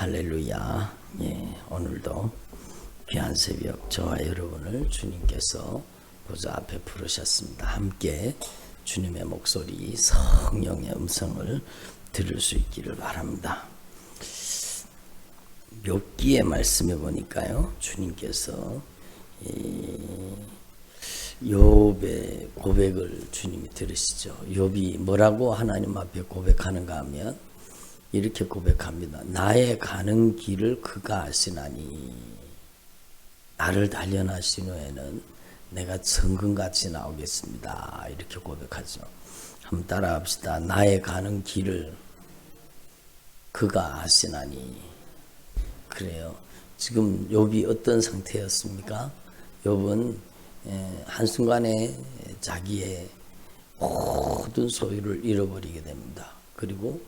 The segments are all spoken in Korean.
할렐루야. 예, 오늘도 귀한 새벽 저와 여러분을 주님께서 보좌 앞에 부르셨습니다. 함께 주님의 목소리, 성령의 음성을 들을 수 있기를 바랍니다. 욥기의 말씀에 보니까요. 주님께서 이 욥의 고백을 주님이 들으시죠. 욥이 뭐라고 하나님 앞에 고백하는가 하면 이렇게 고백합니다. 나의 가는 길을 그가 아시나니 나를 단련하신 후에는 내가 정금같이 나오겠습니다. 이렇게 고백하죠. 한번 따라합시다. 나의 가는 길을 그가 아시나니 그래요. 지금 욥이 어떤 상태였습니까? 욥은 예, 한순간에 자기의 모든 소유를 잃어버리게 됩니다. 그리고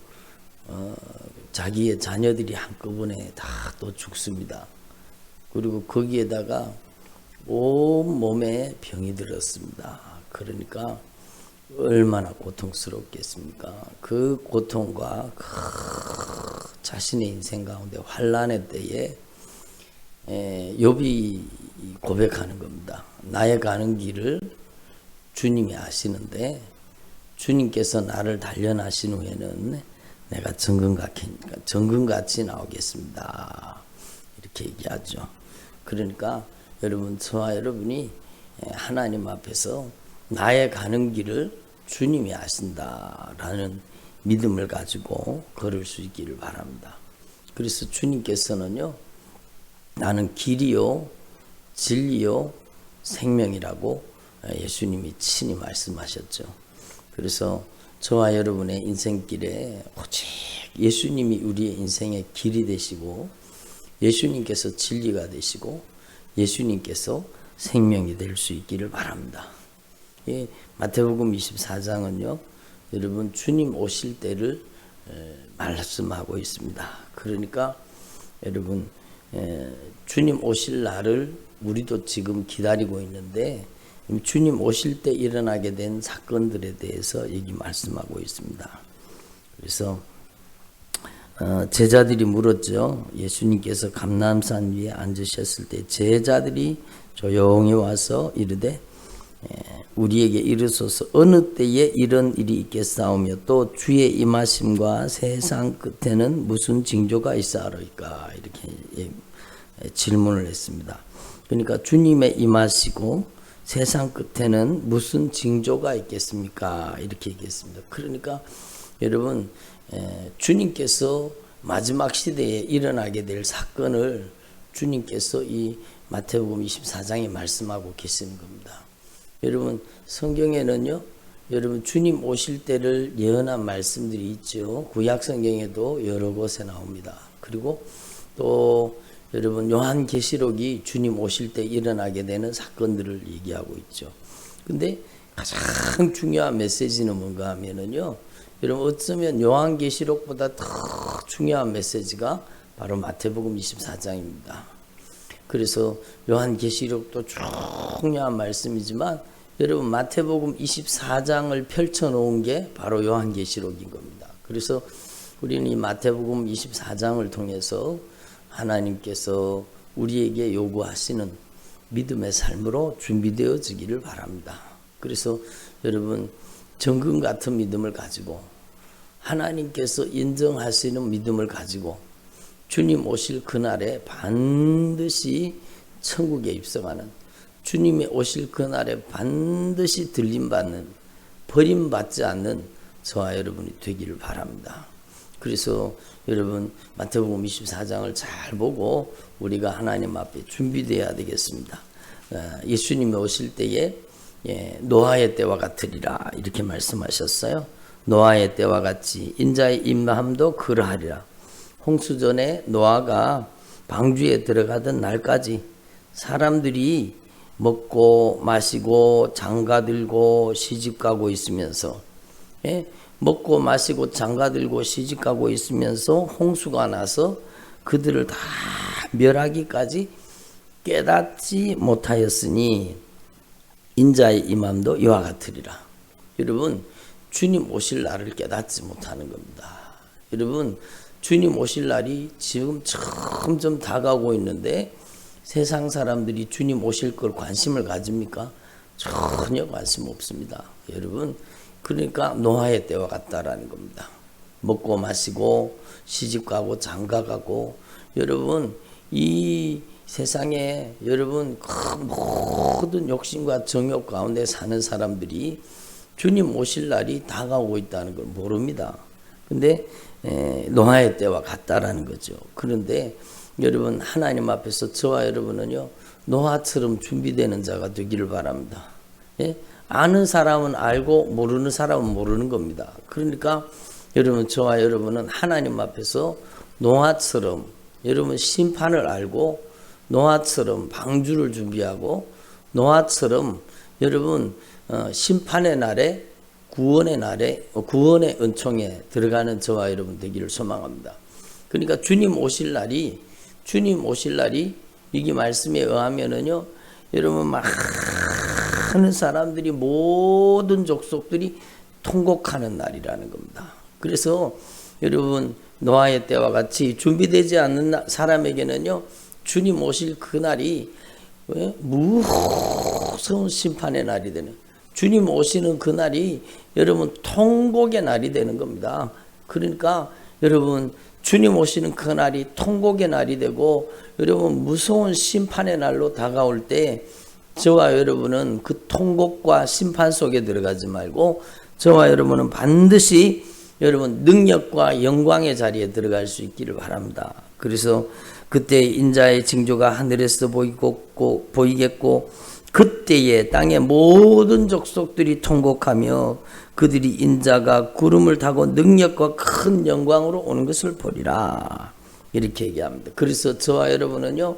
어, 자기의 자녀들이 한꺼번에 다 또 죽습니다. 그리고 거기에다가 온 몸에 병이 들었습니다. 그러니까 얼마나 고통스럽겠습니까? 그 고통과 그 자신의 인생 가운데 환란의 때에 에, 욥이 고백하는 겁니다. 나의 가는 길을 주님이 아시는데 주님께서 나를 단련하신 후에는 내가 정금같이, 정금 같이 나오겠습니다. 이렇게 얘기하죠. 그러니까 여러분, 저와 여러분이 하나님 앞에서 나의 가는 길을 주님이 아신다라는 믿음을 가지고 걸을 수 있기를 바랍니다. 그래서 주님께서는요, 나는 길이요, 진리요, 생명이라고 예수님이 친히 말씀하셨죠. 그래서 저와 여러분의 인생길에 오직 예수님이 우리의 인생의 길이 되시고 예수님께서 진리가 되시고 예수님께서 생명이 될 수 있기를 바랍니다. 예, 마태복음 24장은요, 여러분 주님 오실 때를 말씀하고 있습니다. 그러니까 여러분 주님 오실 날을 우리도 지금 기다리고 있는데 주님 오실 때 일어나게 된 사건들에 대해서 얘기 말씀하고 있습니다. 그래서 어, 제자들이 물었죠. 예수님께서 감남산 위에 앉으셨을 때 제자들이 조용히 와서 이르되 우리에게 이르소서 어느 때에 이런 일이 있겠사오며 또 주의 임하심과 세상 끝에는 무슨 징조가 있사오리까 이렇게 질문을 했습니다. 그러니까 주님의 임하시고 세상 끝에는 무슨 징조가 있겠습니까? 이렇게 얘기했습니다. 그러니까 여러분 주님께서 마지막 시대에 일어나게 될 사건을 주님께서 이 마태복음 24장에 말씀하고 계시는 겁니다. 여러분 성경에는요. 여러분 주님 오실 때를 예언한 말씀들이 있죠. 구약 성경에도 여러 곳에 나옵니다. 그리고 또 여러분 요한계시록이 주님 오실 때 일어나게 되는 사건들을 얘기하고 있죠. 근데 가장 중요한 메시지는 뭔가 하면은요. 여러분 어쩌면 요한계시록보다 더 중요한 메시지가 바로 마태복음 24장입니다. 그래서 요한계시록도 중요한 말씀이지만 여러분 마태복음 24장을 펼쳐 놓은 게 바로 요한계시록인 겁니다. 그래서 우리는 이 마태복음 24장을 통해서 하나님께서 우리에게 요구하시는 믿음의 삶으로 준비되어지기를 바랍니다. 그래서 여러분 정금 같은 믿음을 가지고 하나님께서 인정하시는 믿음을 가지고 주님 오실 그날에 반드시 천국에 입성하는 주님이 오실 그날에 반드시 들림받는 버림받지 않는 저와 여러분이 되기를 바랍니다. 그래서 여러분 마태복음 24장을 잘 보고 우리가 하나님 앞에 준비되어야 되겠습니다. 어, 예수님이 오실 때에 예, 노아의 때와 같으리라 이렇게 말씀하셨어요. 노아의 때와 같이 인자의 임함도 그러하리라. 홍수전에 노아가 방주에 들어가던 날까지 사람들이 먹고 마시고 장가 들고 시집 가고 있으면서 예? 먹고 마시고 장가들고 시집가고 있으면서 홍수가 나서 그들을 다 멸하기까지 깨닫지 못하였으니 인자의 임함도 이와 같으리라. 여러분 주님 오실 날을 깨닫지 못하는 겁니다. 여러분 주님 오실 날이 지금 점점 다가오고 있는데 세상 사람들이 주님 오실 걸 관심을 가집니까? 전혀 관심 없습니다. 여러분, 그러니까 노아의 때와 같다라는 겁니다. 먹고 마시고 시집 가고 장가 가고 여러분 이 세상에 여러분 그 모든 욕심과 정욕 가운데 사는 사람들이 주님 오실 날이 다가오고 있다는 걸 모릅니다. 근데 에, 노아의 때와 같다라는 거죠. 그런데 여러분 하나님 앞에서 저와 여러분은요 노아처럼 준비되는 자가 되기를 바랍니다. 예? 아는 사람은 알고 모르는 사람은 모르는 겁니다. 그러니까 여러분 저와 여러분은 하나님 앞에서 노아처럼 여러분 심판을 알고 노아처럼 방주를 준비하고 노아처럼 여러분 어, 심판의 날에 구원의 날에 어, 구원의 은총에 들어가는 저와 여러분 되기를 소망합니다. 그러니까 주님 오실 날이 주님 오실 날이 이게 말씀에 의하면은요 여러분 많은 사람들이 모든 족속들이 통곡하는 날이라는 겁니다. 그래서 여러분 노아의 때와 같이 준비되지 않는 사람에게는요 주님 오실 그 날이 왜? 무서운 심판의 날이 되는 주님 오시는 그 날이 여러분 통곡의 날이 되는 겁니다. 그러니까 여러분 주님 오시는 그 날이 통곡의 날이 되고 여러분 무서운 심판의 날로 다가올 때 저와 여러분은 그 통곡과 심판 속에 들어가지 말고 저와 여러분은 반드시 여러분 능력과 영광의 자리에 들어갈 수 있기를 바랍니다. 그래서 그때 인자의 징조가 하늘에서 보이고 보이겠고 그때에 땅의 모든 족속들이 통곡하며 그들이 인자가 구름을 타고 능력과 큰 영광으로 오는 것을 보리라. 이렇게 얘기합니다. 그래서 저와 여러분은요,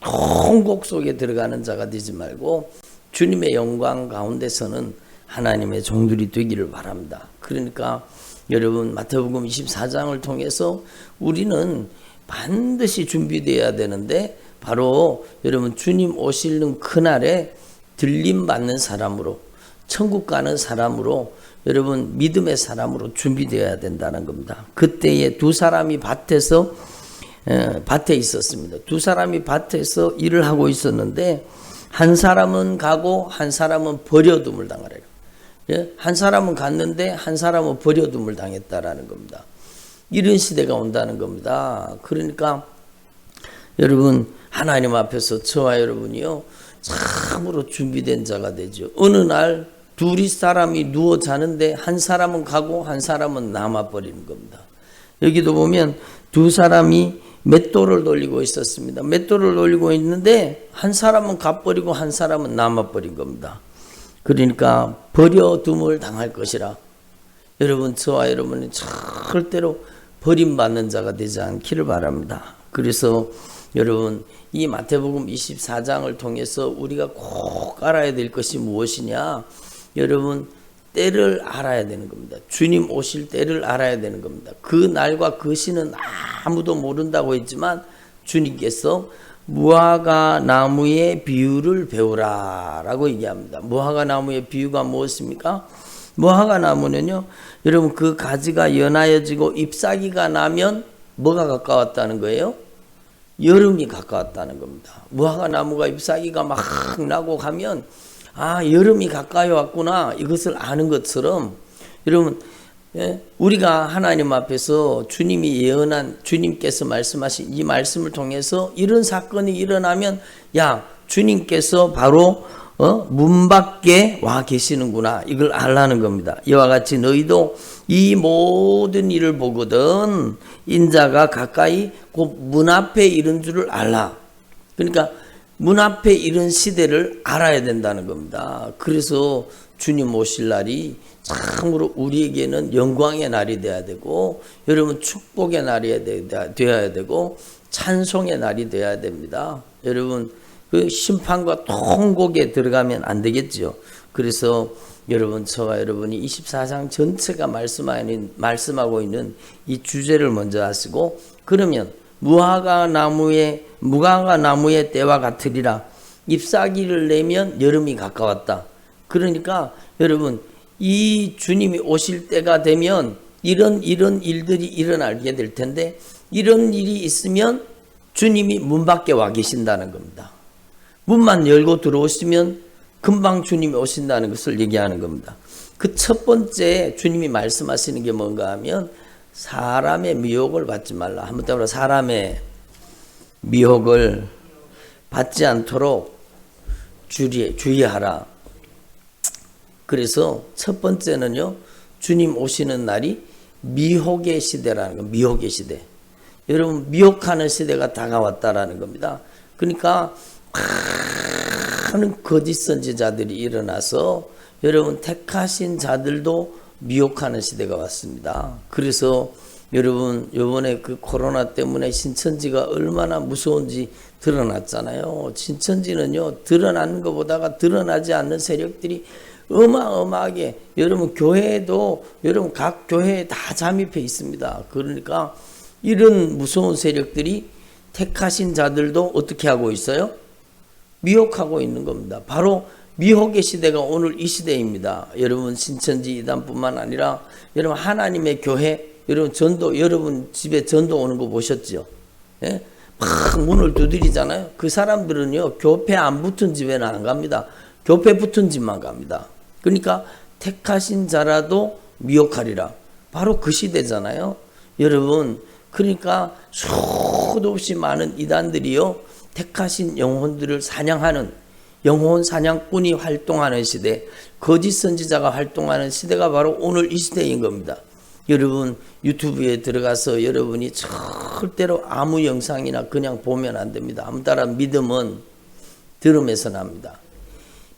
통곡 속에 들어가는 자가 되지 말고 주님의 영광 가운데서는 하나님의 종들이 되기를 바랍니다. 그러니까 여러분 마태복음 24장을 통해서 우리는 반드시 준비되어야 되는데 바로 여러분 주님 오시는 그날에 들림 받는 사람으로 천국 가는 사람으로 여러분 믿음의 사람으로 준비되어야 된다는 겁니다. 그때에 두 사람이 밭에서 에, 밭에 있었습니다. 두 사람이 밭에서 일을 하고 있었는데 한 사람은 가고 한 사람은 버려둠을 당하래요. 예? 한 사람은 갔는데 한 사람은 버려둠을 당했다라는 겁니다. 이런 시대가 온다는 겁니다. 그러니까 여러분 하나님 앞에서 저와 여러분이요 참으로 준비된 자가 되죠. 어느 날 둘이 사람이 누워 자는데 한 사람은 가고 한 사람은 남아 버리는 겁니다. 여기도 보면 두 사람이 맷돌을 돌리고 있었습니다. 맷돌을 돌리고 있는데 한 사람은 가버리고 한 사람은 남아버린 겁니다. 그러니까 버려둠을 당할 것이라 여러분 저와 여러분은 절대로 버림받는 자가 되지 않기를 바랍니다. 그래서 여러분 이 마태복음 24장을 통해서 우리가 꼭 알아야 될 것이 무엇이냐? 여러분 때를 알아야 되는 겁니다. 주님 오실 때를 알아야 되는 겁니다. 그 날과 그 시는 아무도 모른다고 했지만 주님께서 무화과 나무의 비유를 배우라라고 얘기합니다. 무화과 나무의 비유가 무엇입니까? 무화과 나무는요, 여러분 그 가지가 연하여지고 잎사귀가 나면 뭐가 가까웠다는 거예요? 여름이 가까웠다는 겁니다. 무화과 나무가 잎사귀가 막 나고 가면 아 여름이 가까이 왔구나 이것을 아는 것처럼 여러분 예? 우리가 하나님 앞에서 주님이 예언한 주님께서 말씀하신 이 말씀을 통해서 이런 사건이 일어나면 야 주님께서 바로 어? 문 밖에 와 계시는구나 이걸 알라는 겁니다. 이와 같이 너희도 이 모든 일을 보거든 인자가 가까이 곧 문 앞에 이른 줄을 알라. 그러니까 문 앞에 이런 시대를 알아야 된다는 겁니다. 그래서 주님 오실 날이 참으로 우리에게는 영광의 날이 되어야 되고 여러분 축복의 날이 되어야 되고 찬송의 날이 되어야 됩니다. 여러분 그 심판과 통곡에 들어가면 안 되겠죠. 그래서 여러분 저와 여러분이 24장 전체가 말씀하는 말씀하고 있는 이 주제를 먼저 하시고 그러면 무화과 나무의 무화과 나무의 때와 같으리라 잎사귀를 내면 여름이 가까웠다. 그러니까 여러분 이 주님이 오실 때가 되면 이런 이런 일들이 일어나게 될 텐데 이런 일이 있으면 주님이 문 밖에 와 계신다는 겁니다. 문만 열고 들어오시면 금방 주님이 오신다는 것을 얘기하는 겁니다. 그 첫 번째 주님이 말씀하시는 게 뭔가 하면 사람의 미혹을 받지 말라. 한번 따라 사람의 미혹을 받지 않도록 주의, 주의하라. 그래서 첫 번째는요, 주님 오시는 날이 미혹의 시대라는 거, 미혹의 시대. 여러분, 미혹하는 시대가 다가왔다라는 겁니다. 그러니까, 많은 거짓 선지자들이 일어나서 여러분, 택하신 자들도 미혹하는 시대가 왔습니다. 그래서 여러분, 요번에 그 코로나 때문에 신천지가 얼마나 무서운지 드러났잖아요. 신천지는요, 드러나는 것보다가 드러나지 않는 세력들이 어마어마하게 여러분 교회도 여러분 각 교회에 다 잠입해 있습니다. 그러니까 이런 무서운 세력들이 택하신 자들도 어떻게 하고 있어요? 미혹하고 있는 겁니다. 바로 미혹의 시대가 오늘 이 시대입니다. 여러분 신천지 이단뿐만 아니라 여러분 하나님의 교회 여러분 전도 여러분 집에 전도 오는 거 보셨죠? 예? 막 문을 두드리잖아요. 그 사람들은요 교패 안 붙은 집에는 안 갑니다. 교패 붙은 집만 갑니다. 그러니까 택하신 자라도 미혹하리라. 바로 그 시대잖아요. 여러분, 그러니까 수도 없이 많은 이단들이요. 택하신 영혼들을 사냥하는 영혼 사냥꾼이 활동하는 시대, 거짓 선지자가 활동하는 시대가 바로 오늘 이 시대인 겁니다. 여러분 유튜브에 들어가서 여러분이 절대로 아무 영상이나 그냥 보면 안 됩니다. 아무 따라 믿음은 들음에서 납니다.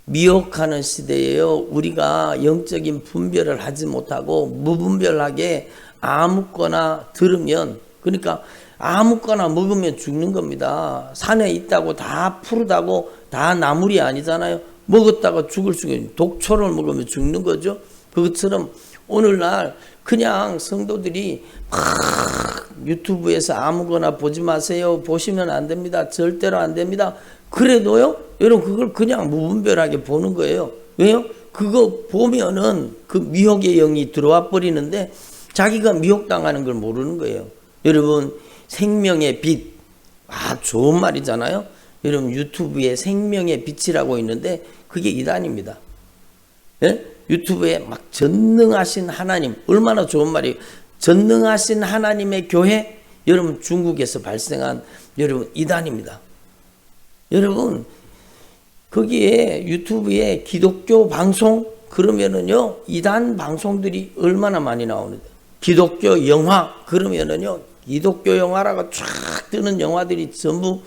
미혹하는 시대에요. 우리가 영적인 분별을 하지 못하고 무분별하게 아무거나 들으면 그러니까 아무거나 먹으면 죽는 겁니다. 산에 있다고 다 푸르다고 다 나물이 아니잖아요. 먹었다가 죽을 수가 있는 독초를 먹으면 죽는 거죠. 그것처럼 오늘날 그냥 성도들이 막 유튜브에서 아무거나 보지 마세요. 보시면 안 됩니다. 절대로 안 됩니다. 그래도요, 여러분 그걸 그냥 무분별하게 보는 거예요. 왜요? 그거 보면은 그 미혹의 영이 들어와 버리는데 자기가 미혹당하는 걸 모르는 거예요. 여러분 생명의 빛, 아 좋은 말이잖아요. 여러분 유튜브에 생명의 빛이라고 있는데 그게 이단입니다. 예? 유튜브에 막 전능하신 하나님 얼마나 좋은 말이 전능하신 하나님의 교회 여러분 중국에서 발생한 여러분 이단입니다. 여러분 거기에 유튜브에 기독교 방송 그러면은요 이단 방송들이 얼마나 많이 나오는데 기독교 영화 그러면은요 기독교 영화라고 쫙 뜨는 영화들이 전부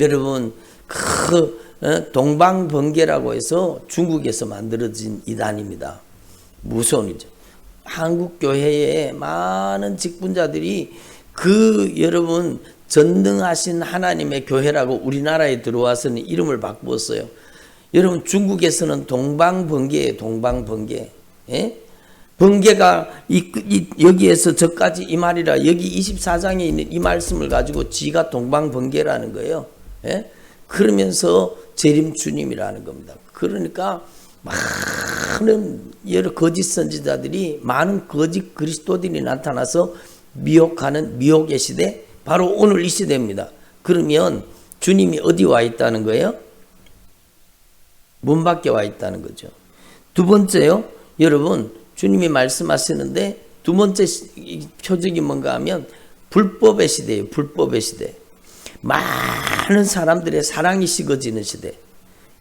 여러분 그 어, 동방번개라고 해서 중국에서 만들어진 이단입니다. 무서운이죠. 한국 교회에 많은 직분자들이 그 여러분 전능하신 하나님의 교회라고 우리나라에 들어와서는 이름을 바꾸었어요. 여러분 중국에서는 동방번개에 동방번개. 예? 번개가 이, 이, 여기에서 저까지 이 말이라 여기 24장에 있는 이 말씀을 가지고 지가 동방번개라는 거예요. 예? 그러면서 재림 주님이라는 겁니다. 그러니까 많은 여러 거짓 선지자들이 많은 거짓 그리스도들이 나타나서 미혹하는 미혹의 시대 바로 오늘 이 시대입니다. 그러면 주님이 어디 와 있다는 거예요? 문 밖에 와 있다는 거죠. 두 번째요. 여러분 주님이 말씀하시는데 두 번째 표적이 뭔가 하면 불법의 시대예요. 불법의 시대. 많은 사람들의 사랑이 식어지는 시대.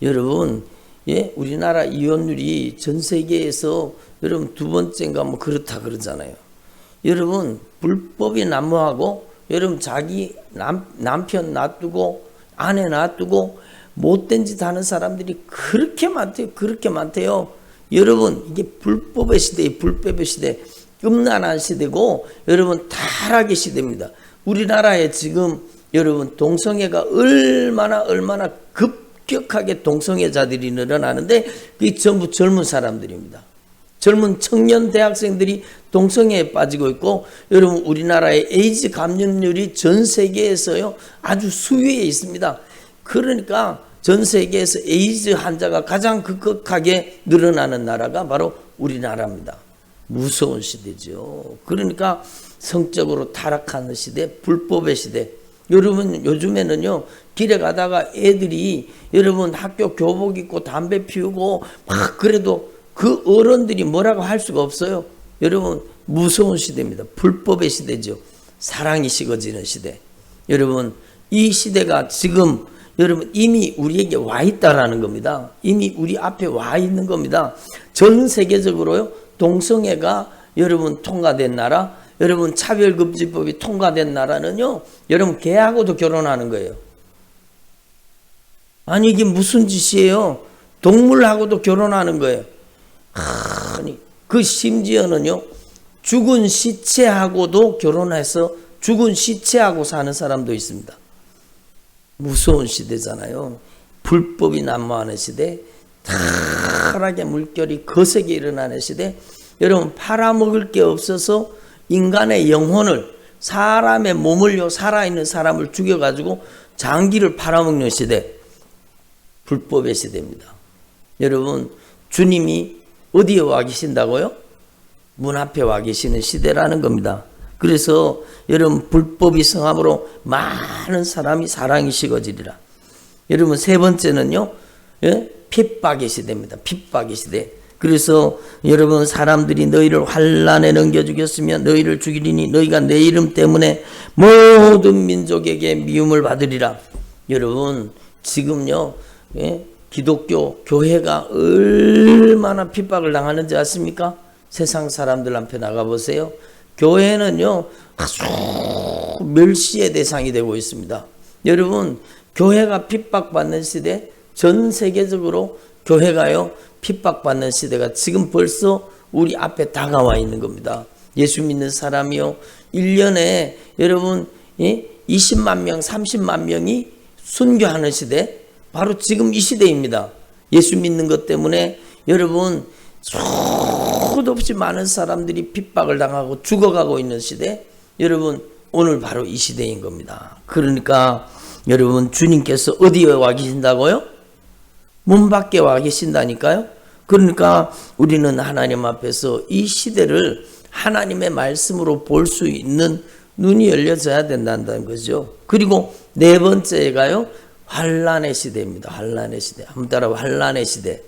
여러분, 예, 우리나라 이혼율이 전 세계에서 여러분 두 번째인가 뭐 그렇다 그러잖아요. 여러분 불법이 난무하고 여러분 자기 남, 남편 놔두고 아내 놔두고 못된 짓 하는 사람들이 그렇게 많대요. 그렇게 많대요. 여러분 이게 불법의 시대에 불법의 시대 음란한 시대고 여러분 타락의 시대입니다. 우리나라에 지금 여러분 동성애가 얼마나 얼마나 급격하게 동성애자들이 늘어나는데 그게 전부 젊은 사람들입니다. 젊은 청년 대학생들이 동성애에 빠지고 있고 여러분 우리나라의 에이즈 감염률이 전 세계에서요 아주 수위에 있습니다. 그러니까 전 세계에서 에이즈 환자가 가장 급격하게 늘어나는 나라가 바로 우리나라입니다. 무서운 시대죠. 그러니까 성적으로 타락하는 시대, 불법의 시대. 여러분 요즘에는요 길에 가다가 애들이 여러분 학교 교복 입고 담배 피우고 막 그래도 그 어른들이 뭐라고 할 수가 없어요. 여러분 무서운 시대입니다. 불법의 시대죠. 사랑이 식어지는 시대. 여러분 이 시대가 지금 여러분 이미 우리에게 와 있다라는 겁니다. 이미 우리 앞에 와 있는 겁니다. 전 세계적으로요 동성애가 여러분 통과된 나라, 여러분 차별금지법이 통과된 나라는요 여러분 개하고도 결혼하는 거예요. 아니 이게 무슨 짓이에요? 동물하고도 결혼하는 거예요. 아니 그 심지어는요 죽은 시체하고도 결혼해서 죽은 시체하고 사는 사람도 있습니다. 무서운 시대잖아요. 불법이 난무하는 시대, 타락의 물결이 거세게 일어나는 시대. 여러분 팔아먹을 게 없어서 인간의 영혼을 사람의 몸을요 살아있는 사람을 죽여가지고 장기를 팔아먹는 시대. 불법의 시대입니다. 여러분 주님이 어디에 와 계신다고요? 문 앞에 와 계시는 시대라는 겁니다. 그래서 여러분 불법이 성함으로 많은 사람이 사랑이 식어지리라. 여러분 세 번째는요. 예? 핍박의 시대입니다. 핍박의 시대. 그래서 여러분 사람들이 너희를 환란에 넘겨 주겠으면 너희를 죽이리니 너희가 내 이름 때문에 모든 민족에게 미움을 받으리라. 여러분 지금요 예? 기독교 교회가 얼마나 핍박을 당하는지 아십니까? 세상 사람들 앞에 나가 보세요. 교회는요 아주 멸시의 대상이 되고 있습니다. 여러분 교회가 핍박받는 시대 전 세계적으로 교회가요 핍박받는 시대가 지금 벌써 우리 앞에 다가와 있는 겁니다. 예수 믿는 사람이요 1년에 여러분 20만 명 30만 명이 순교하는 시대 바로 지금 이 시대입니다. 예수 믿는 것 때문에 여러분 수도 없이 많은 사람들이 핍박을 당하고 죽어가고 있는 시대. 여러분 오늘 바로 이 시대인 겁니다. 그러니까 여러분 주님께서 어디에 와 계신다고요? 문 밖에 와 계신다니까요. 그러니까 우리는 하나님 앞에서 이 시대를 하나님의 말씀으로 볼 수 있는 눈이 열려져야 된다는 거죠. 그리고 네 번째가요. 환란의 시대입니다. 환란의 시대. 한번 따라 환란의 시대.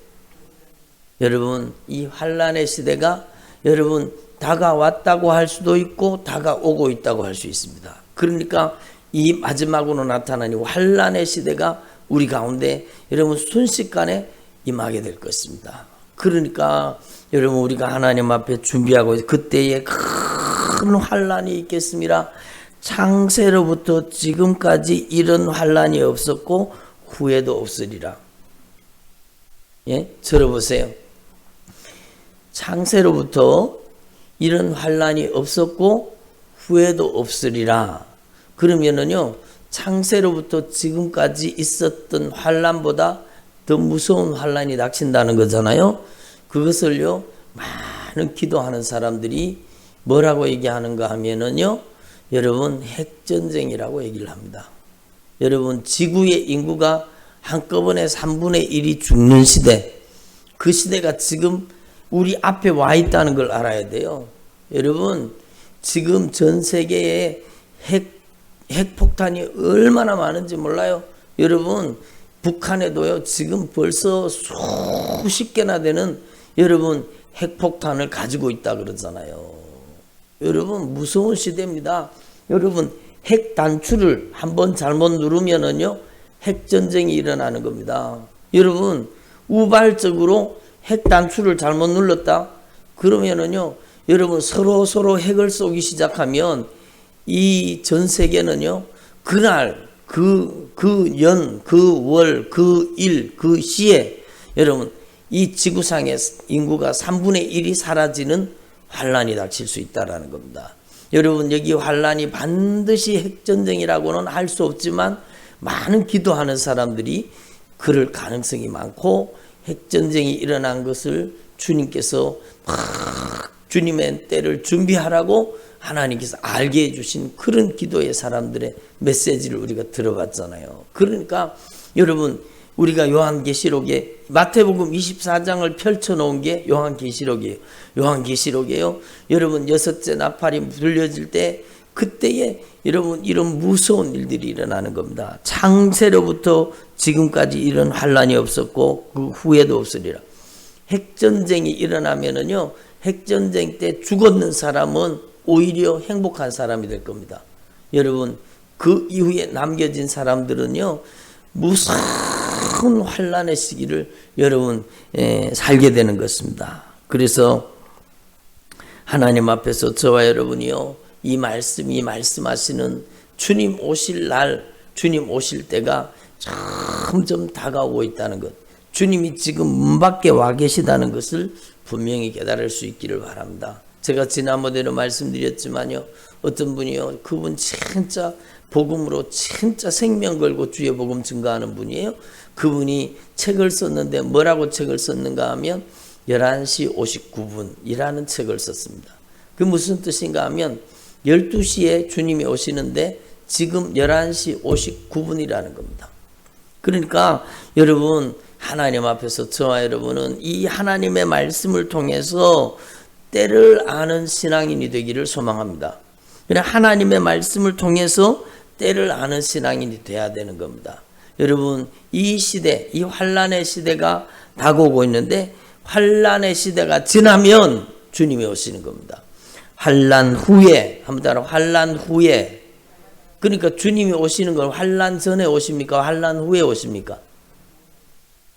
여러분 이 환란의 시대가 여러분 다가왔다고 할 수도 있고 다가오고 있다고 할 수 있습니다. 그러니까 이 마지막으로 나타나는 환란의 시대가 우리 가운데 여러분 순식간에 임하게 될 것입니다. 그러니까 여러분 우리가 하나님 앞에 준비하고 그때에 큰 환란이 있겠습니다. 창세로부터 지금까지 이런 환란이 없었고 후에도 없으리라. 예, 들어보세요. 창세로부터 이런 환란이 없었고 후에도 없으리라. 그러면은요. 창세로부터 지금까지 있었던 환란보다 더 무서운 환란이 닥친다는 거잖아요. 그것을요. 많은 기도하는 사람들이 뭐라고 얘기하는가 하면은요. 여러분 핵전쟁이라고 얘기를 합니다. 여러분 지구의 인구가 한꺼번에 3분의 1이 죽는 시대. 그 시대가 지금 우리 앞에 와 있다는 걸 알아야 돼요. 여러분, 지금 전 세계에 핵, 핵폭탄이 얼마나 많은지 몰라요? 여러분, 북한에도요, 지금 벌써 수십 개나 되는 여러분 핵폭탄을 가지고 있다 그러잖아요. 여러분, 무서운 시대입니다. 여러분, 핵 단추를 한번 잘못 누르면은요, 핵 전쟁이 일어나는 겁니다. 여러분, 우발적으로 핵 단추를 잘못 눌렀다? 그러면은요, 여러분 서로 서로 핵을 쏘기 시작하면 이 전 세계는요, 그날, 그, 그 연, 그 월, 그 일, 그 시에 여러분 이 지구상의 인구가 3분의 1이 사라지는 환란이 닥칠 수 있다라는 겁니다. 여러분 여기 환란이 반드시 핵전쟁이라고는 할 수 없지만 많은 기도하는 사람들이 그럴 가능성이 많고 핵전쟁이 일어난 것을 주님께서 막 주님의 때를 준비하라고 하나님께서 알게 해주신 그런 기도의 사람들의 메시지를 우리가 들어봤잖아요. 그러니까 여러분 우리가 요한계시록에 마태복음 24장을 펼쳐 놓은 게 요한계시록이에요. 요한계시록이에요. 여러분 여섯째 나팔이 들려질 때 그때에 여러분 이런 무서운 일들이 일어나는 겁니다. 창세로부터 지금까지 이런 환란이 없었고 그 후에도 없으리라. 핵전쟁이 일어나면은요. 핵전쟁 때 죽었는 사람은 오히려 행복한 사람이 될 겁니다. 여러분 그 이후에 남겨진 사람들은요. 무서운 환란의 시기를 여러분 에, 살게 되는 것입니다. 그래서 하나님 앞에서 저와 여러분이요 이 말씀 이 말씀하시는 주님 오실 날, 주님 오실 때가 점점 다가오고 있다는 것, 주님이 지금 문 밖에 와 계시다는 것을 분명히 깨달을 수 있기를 바랍니다. 제가 지난번에도 말씀드렸지만요, 어떤 분이요, 그분 진짜 복음으로 진짜 생명 걸고 주의 복음 증가하는 분이에요. 그분이 책을 썼는데 뭐라고 책을 썼는가 하면 11시 59분이라는 책을 썼습니다. 그 무슨 뜻인가 하면 12시에 주님이 오시는데 지금 11시 59분이라는 겁니다. 그러니까 여러분 하나님 앞에서 저와 여러분은 이 하나님의 말씀을 통해서 때를 아는 신앙인이 되기를 소망합니다. 그래 하나님의 말씀을 통해서 때를 아는 신앙인이 돼야 되는 겁니다. 여러분 이 시대, 이 환란의 시대가 다가오고 있는데 환란의 시대가 지나면 주님이 오시는 겁니다. 환란 후에 한번 따라 환란 후에 그러니까 주님이 오시는 건 환란 전에 오십니까? 환란 후에 오십니까?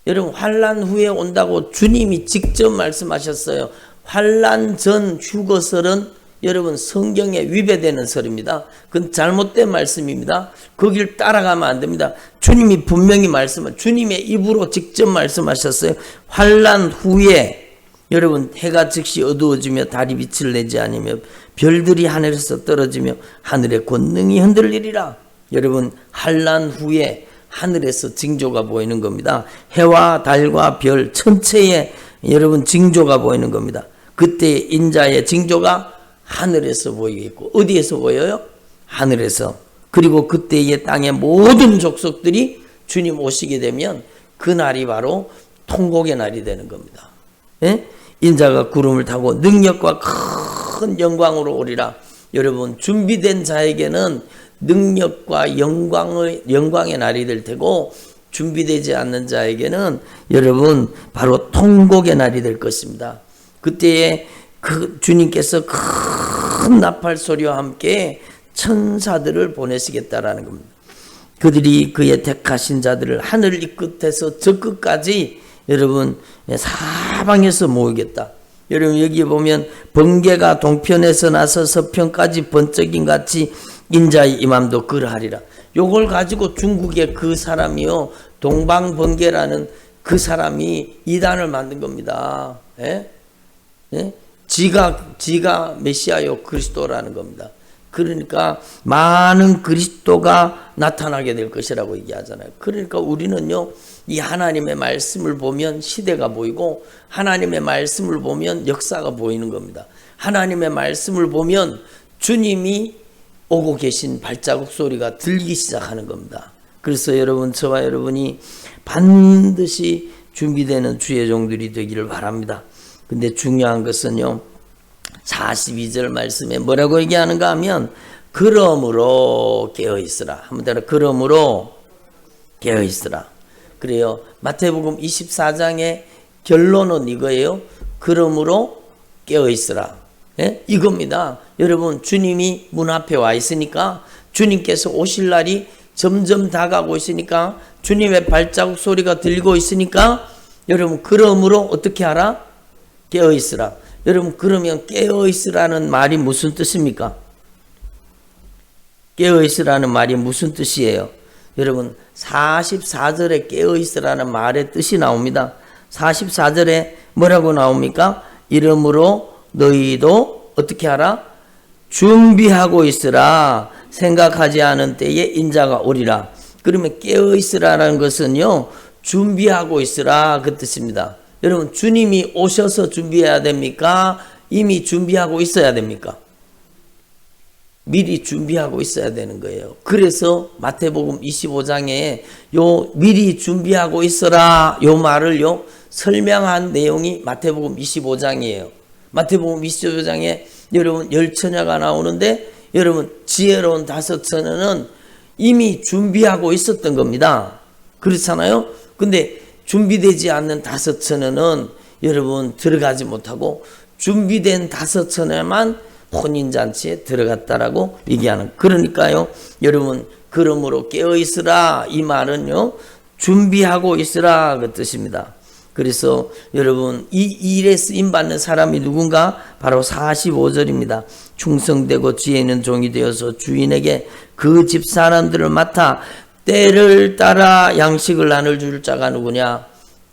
여러분 환란 후에 온다고 주님이 직접 말씀하셨어요. 환란 전 휴거설은 여러분 성경에 위배되는 설입니다. 그건 잘못된 말씀입니다. 거길 따라가면 안 됩니다. 주님이 분명히 말씀을 주님의 입으로 직접 말씀하셨어요. 환란 후에 여러분 해가 즉시 어두워지며 달이 빛을 내지 않으며 별들이 하늘에서 떨어지며 하늘의 권능이 흔들리리라. 여러분 환란 후에 하늘에서 징조가 보이는 겁니다. 해와 달과 별 천체에 여러분 징조가 보이는 겁니다. 그때 인자의 징조가 하늘에서 보이겠고 어디에서 보여요? 하늘에서. 그리고 그때의 땅의 모든 족속들이 주님 오시게 되면 그 날이 바로 통곡의 날이 되는 겁니다. 예? 인자가 구름을 타고 능력과 큰 영광으로 오리라. 여러분 준비된 자에게는 능력과 영광의 영광의 날이 될 테고 준비되지 않는 자에게는 여러분 바로 통곡의 날이 될 것입니다. 그때에 그 주님께서 큰 나팔 소리와 함께 천사들을 보내시겠다라는 겁니다. 그들이 그의 택하신 자들을 하늘 이 끝에서 저 끝까지 여러분 사방에서 모이겠다. 여러분 여기 보면 번개가 동편에서 나서 서편까지 번쩍인 같이 인자의 임함도 그러하리라. 요걸 가지고 중국의 그 사람이요 동방번개라는 그 사람이 이단을 만든 겁니다. 예? 예? 지가 지가 메시아요 그리스도라는 겁니다. 그러니까 많은 그리스도가 나타나게 될 것이라고 얘기하잖아요. 그러니까 우리는요, 이 하나님의 말씀을 보면 시대가 보이고, 하나님의 말씀을 보면 역사가 보이는 겁니다. 하나님의 말씀을 보면 주님이 오고 계신 발자국 소리가 들기 시작하는 겁니다. 그래서 여러분, 저와 여러분이 반드시 준비되는 주의 종들이 되기를 바랍니다. 근데 중요한 것은요, 42절 말씀에 뭐라고 얘기하는가 하면 그러므로 깨어 있으라. 한번 따라 그러므로 깨어 있으라. 그래요. 마태복음 24장의 결론은 이거예요. 그러므로 깨어 있으라. 예? 이겁니다. 여러분 주님이 문 앞에 와 있으니까 주님께서 오실 날이 점점 다가고 있으니까 주님의 발자국 소리가 들리고 있으니까 여러분 그러므로 어떻게 하라? 깨어 있으라. 여러분 그러면 깨어 있으라는 말이 무슨 뜻입니까? 깨어 있으라는 말이 무슨 뜻이에요? 여러분 44절에 깨어 있으라는 말의 뜻이 나옵니다. 44절에 뭐라고 나옵니까? 이름으로 너희도 어떻게 하라? 준비하고 있으라. 생각하지 않은 때에 인자가 오리라. 그러면 깨어 있으라는 것은요. 준비하고 있으라 그 뜻입니다. 여러분 주님이 오셔서 준비해야 됩니까? 이미 준비하고 있어야 됩니까? 미리 준비하고 있어야 되는 거예요. 그래서 마태복음 25장에 요 미리 준비하고 있어라 요 말을요 설명한 내용이 마태복음 25장이에요. 마태복음 25장에 여러분 열 처녀가 나오는데 여러분 지혜로운 다섯 처녀는 이미 준비하고 있었던 겁니다. 그렇잖아요. 근데 준비되지 않는 다섯 처녀는 여러분 들어가지 못하고 준비된 다섯 처녀만 혼인잔치에 들어갔다라고 얘기하는 그러니까요 여러분 그러므로 깨어 있으라 이 말은요 준비하고 있으라 그 뜻입니다 그래서 여러분 이 일에 쓰임 받는 사람이 누군가? 바로 45절입니다. 충성되고 지혜 있는 종이 되어서 주인에게 그 집 사람들을 맡아 때를 따라 양식을 나눌 줄 자가 누구냐?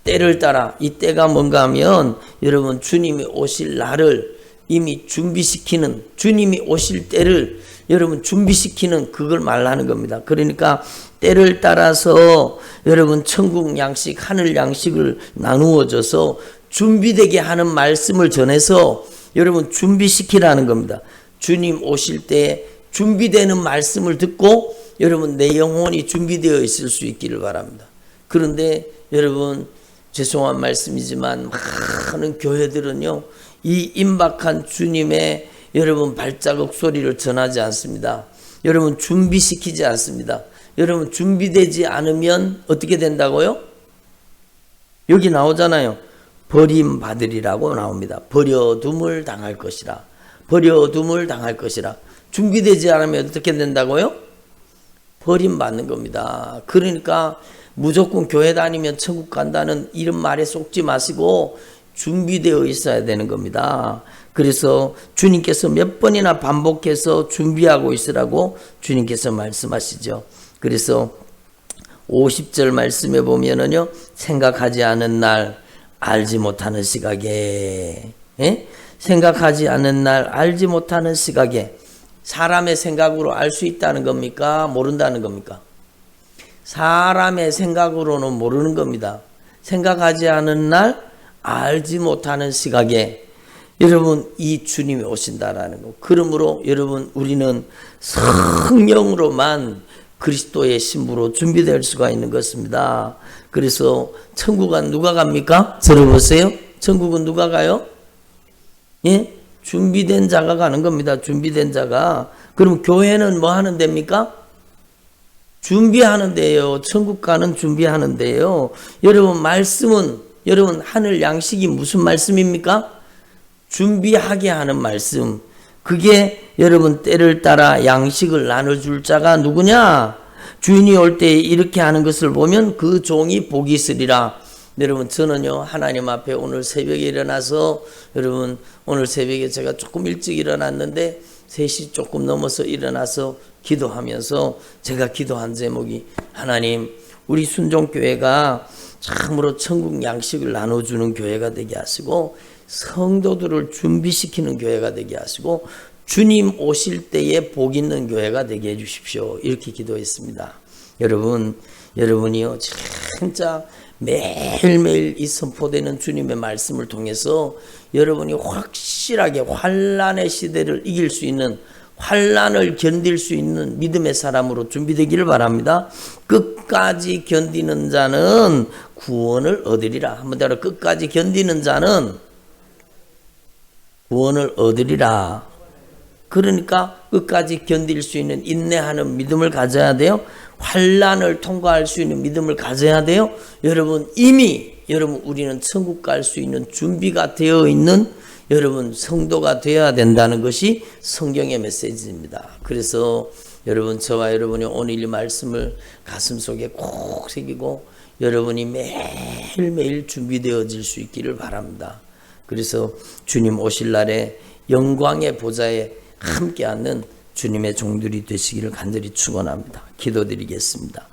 때를 따라. 이 때가 뭔가 하면 여러분 주님이 오실 날을 이미 준비시키는 주님이 오실 때를 여러분 준비시키는 그걸 말하는 겁니다. 그러니까 때를 따라서 여러분 천국 양식, 하늘 양식을 나누어 줘서 준비되게 하는 말씀을 전해서 여러분 준비시키라는 겁니다. 주님 오실 때 준비되는 말씀을 듣고 여러분 내 영혼이 준비되어 있을 수 있기를 바랍니다. 그런데 여러분 죄송한 말씀이지만 많은 교회들은요 이 임박한 주님의 여러분 발자국 소리를 전하지 않습니다. 여러분 준비시키지 않습니다. 여러분 준비되지 않으면 어떻게 된다고요? 여기 나오잖아요. 버림받으리라고 나옵니다. 버려둠을 당할 것이라. 버려둠을 당할 것이라. 준비되지 않으면 어떻게 된다고요? 버림받는 겁니다. 그러니까 무조건 교회 다니면 천국 간다는 이런 말에 속지 마시고 준비되어 있어야 되는 겁니다. 그래서 주님께서 몇 번이나 반복해서 준비하고 있으라고 주님께서 말씀하시죠. 그래서 50절 말씀에 보면은요, 생각하지 않은 날, 알지 못하는 시각에, 예? 생각하지 않은 날, 알지 못하는 시각에, 사람의 생각으로 알 수 있다는 겁니까? 모른다는 겁니까? 사람의 생각으로는 모르는 겁니다. 생각하지 않은 날, 알지 못하는 시각에 여러분 이 주님이 오신다라는 거. 그러므로 여러분 우리는 성령으로만 그리스도의 신부로 준비될 수가 있는 것입니다. 그래서 천국은 누가 갑니까? 들어보세요. 천국은 누가 가요? 예? 준비된 자가 가는 겁니다. 준비된 자가. 그럼 교회는 뭐 하는 데입니까? 준비하는 데요. 천국 가는 준비하는 데요. 여러분 말씀은 여러분 하늘 양식이 무슨 말씀입니까? 준비하게 하는 말씀. 그게 여러분 때를 따라 양식을 나눠줄 자가 누구냐? 주인이 올 때 이렇게 하는 것을 보면 그 종이 복이 있으리라. 여러분 저는요 하나님 앞에 오늘 새벽에 일어나서 여러분 오늘 새벽에 제가 조금 일찍 일어났는데 3시 조금 넘어서 일어나서 기도하면서 제가 기도한 제목이 하나님 우리 순종교회가 참으로 천국 양식을 나눠주는 교회가 되게 하시고 성도들을 준비시키는 교회가 되게 하시고 주님 오실 때에 복 있는 교회가 되게 해 주십시오. 이렇게 기도했습니다. 여러분, 여러분이요, 진짜 매일매일 이 선포되는 주님의 말씀을 통해서 여러분이 확실하게 환란의 시대를 이길 수 있는 환란을 견딜 수 있는 믿음의 사람으로 준비되기를 바랍니다. 끝까지 견디는 자는 구원을 얻으리라. 한번 따라 끝까지 견디는 자는 구원을 얻으리라. 그러니까 끝까지 견딜 수 있는 인내하는 믿음을 가져야 돼요. 환란을 통과할 수 있는 믿음을 가져야 돼요. 여러분 이미 여러분 우리는 천국 갈 수 있는 준비가 되어 있는 여러분 성도가 되어야 된다는 것이 성경의 메시지입니다. 그래서 여러분 저와 여러분이 오늘 이 말씀을 가슴 속에 꼭 새기고 여러분이 매일매일 준비되어질 수 있기를 바랍니다. 그래서 주님 오실 날에 영광의 보좌에 함께 하는 주님의 종들이 되시기를 간절히 축원합니다. 기도드리겠습니다.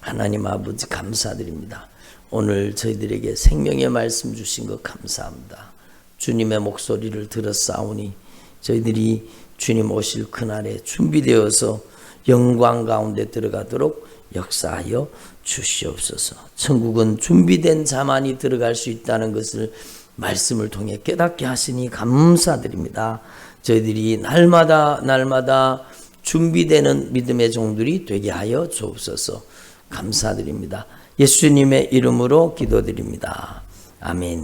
하나님 아버지 감사드립니다. 오늘 저희들에게 생명의 말씀 주신 것 감사합니다. 주님의 목소리를 들었사오니 저희들이 주님 오실 그날에 준비되어서 영광 가운데 들어가도록 역사하여 주시옵소서. 천국은 준비된 자만이 들어갈 수 있다는 것을 말씀을 통해 깨닫게 하시니 감사드립니다. 저희들이 날마다 날마다 준비되는 믿음의 종들이 되게 하여 주옵소서. 감사드립니다. 예수님의 이름으로 기도드립니다. 아멘.